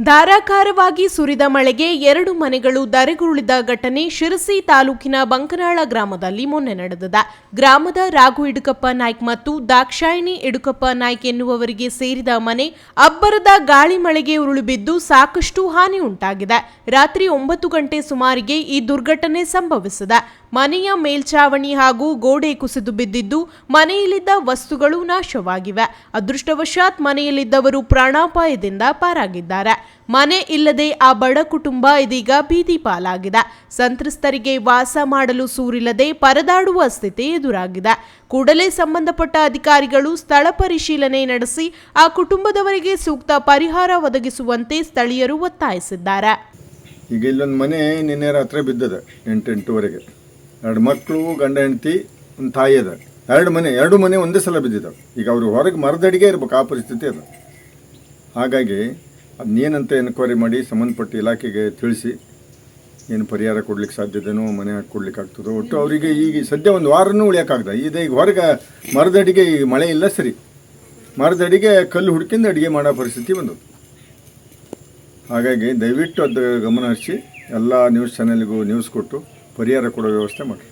ಧಾರಾಕಾರವಾಗಿ ಸುರಿದ ಮಳೆಗೆ ಎರಡು ಮನೆಗಳು ಧರೆಗುರುಳಿದ ಘಟನೆ ಶಿರಸಿ ತಾಲೂಕಿನ ಬಂಕನಾಳ ಗ್ರಾಮದಲ್ಲಿ ಮೊನ್ನೆ ನಡೆದಿದೆ. ಗ್ರಾಮದ ರಾಘು ಇಡುಕಪ್ಪ ನಾಯ್ಕ್ ಮತ್ತು ದಾಕ್ಷಾಯಿಣಿ ಇಡುಕಪ್ಪ ನಾಯ್ಕ್ ಎನ್ನುವವರಿಗೆ ಸೇರಿದ ಮನೆ ಅಬ್ಬರದ ಗಾಳಿ ಮಳೆಗೆ ಉರುಳುಬಿದ್ದು ಸಾಕಷ್ಟು ಹಾನಿ ಉಂಟಾಗಿದೆ. ರಾತ್ರಿ ಒಂಬತ್ತು ಗಂಟೆ ಸುಮಾರಿಗೆ ಈ ದುರ್ಘಟನೆ ಸಂಭವಿಸಿದೆ. ಮನೆಯ ಮೇಲ್ಛಾವಣಿ ಹಾಗೂ ಗೋಡೆ ಕುಸಿದು ಬಿದ್ದಿದ್ದು ಮನೆಯಲ್ಲಿದ್ದ ವಸ್ತುಗಳು ನಾಶವಾಗಿವೆ. ಅದೃಷ್ಟವಶಾತ್ ಮನೆಯಲ್ಲಿದ್ದವರು ಪ್ರಾಣಾಪಾಯದಿಂದ ಪಾರಾಗಿದ್ದಾರೆ. ಮನೆ ಇಲ್ಲದೆ ಆ ಬಡ ಕುಟುಂಬ ಇದೀಗ ಬೀದಿ ಪಾಲಾಗಿದೆ. ಸಂತ್ರಸ್ತರಿಗೆ ವಾಸ ಮಾಡಲು ಸೂರಿಲ್ಲದೆ ಪರದಾಡುವ ಸ್ಥಿತಿ ಎದುರಾಗಿದೆ. ಕೂಡಲೇ ಸಂಬಂಧಪಟ್ಟ ಅಧಿಕಾರಿಗಳು ಸ್ಥಳ ಪರಿಶೀಲನೆ ನಡೆಸಿ ಆ ಕುಟುಂಬದವರಿಗೆ ಸೂಕ್ತ ಪರಿಹಾರ ಒದಗಿಸುವಂತೆ ಸ್ಥಳೀಯರು ಒತ್ತಾಯಿಸಿದ್ದಾರೆ. ಈಗ ಇಲ್ಲೊಂದು ಮನೆ ನಿನ್ನೆ ರಾತ್ರಿ ಬಿದ್ದದ ಎಂಟೆಂಟುವರೆಗೆ ಎರಡು ಮಕ್ಕಳು, ಗಂಡ, ಹೆಂಡತಿ, ಒಂದು ತಾಯಿ ಅದ ಎರಡು ಮನೆ ಎರಡು ಮನೆ ಒಂದೇ ಸಲ ಬಿದ್ದಿದ್ದಾವೆ. ಈಗ ಅವರು ಹೊರಗೆ ಮರದಡಿಗೆ ಇರ್ಬೇಕು, ಆ ಪರಿಸ್ಥಿತಿ ಅದ. ಹಾಗಾಗಿ ಅದನ್ನೇನಂತ ಎನ್ಕ್ವೈರಿ ಮಾಡಿ ಸಂಬಂಧಪಟ್ಟ ಇಲಾಖೆಗೆ ತಿಳಿಸಿ ಏನು ಪರಿಹಾರ ಕೊಡ್ಲಿಕ್ಕೆ ಸಾಧ್ಯತೆನೋ ಮನೆ ಹಾಕಿ ಕೊಡ್ಲಿಕ್ಕೆ ಆಗ್ತದೋ ಒಟ್ಟು ಅವರಿಗೆ ಈಗ ಸದ್ಯ ಒಂದು ವಾರನೂ ಉಳಿಯೋಕ್ಕಾಗ್ದ. ಇದೆ ಈಗ ಹೊರಗೆ ಮರದಡಿಗೆ ಈಗ ಮಳೆ ಇಲ್ಲ ಸರಿ. ಮರದಡಿಗೆ ಕಲ್ಲು ಹುಡ್ಕಿಂದ ಅಡುಗೆ ಮಾಡೋ ಪರಿಸ್ಥಿತಿ ಬಂದು ಹಾಗಾಗಿ ದಯವಿಟ್ಟು ಅದು ಗಮನ ಹರಿಸಿ ಎಲ್ಲ ನ್ಯೂಸ್ ಚಾನೆಲ್ಗೂ ನ್ಯೂಸ್ ಕೊಟ್ಟು ಪರಿಹಾರ ಕೊಡೋ ವ್ಯವಸ್ಥೆ ಮಾಡಿ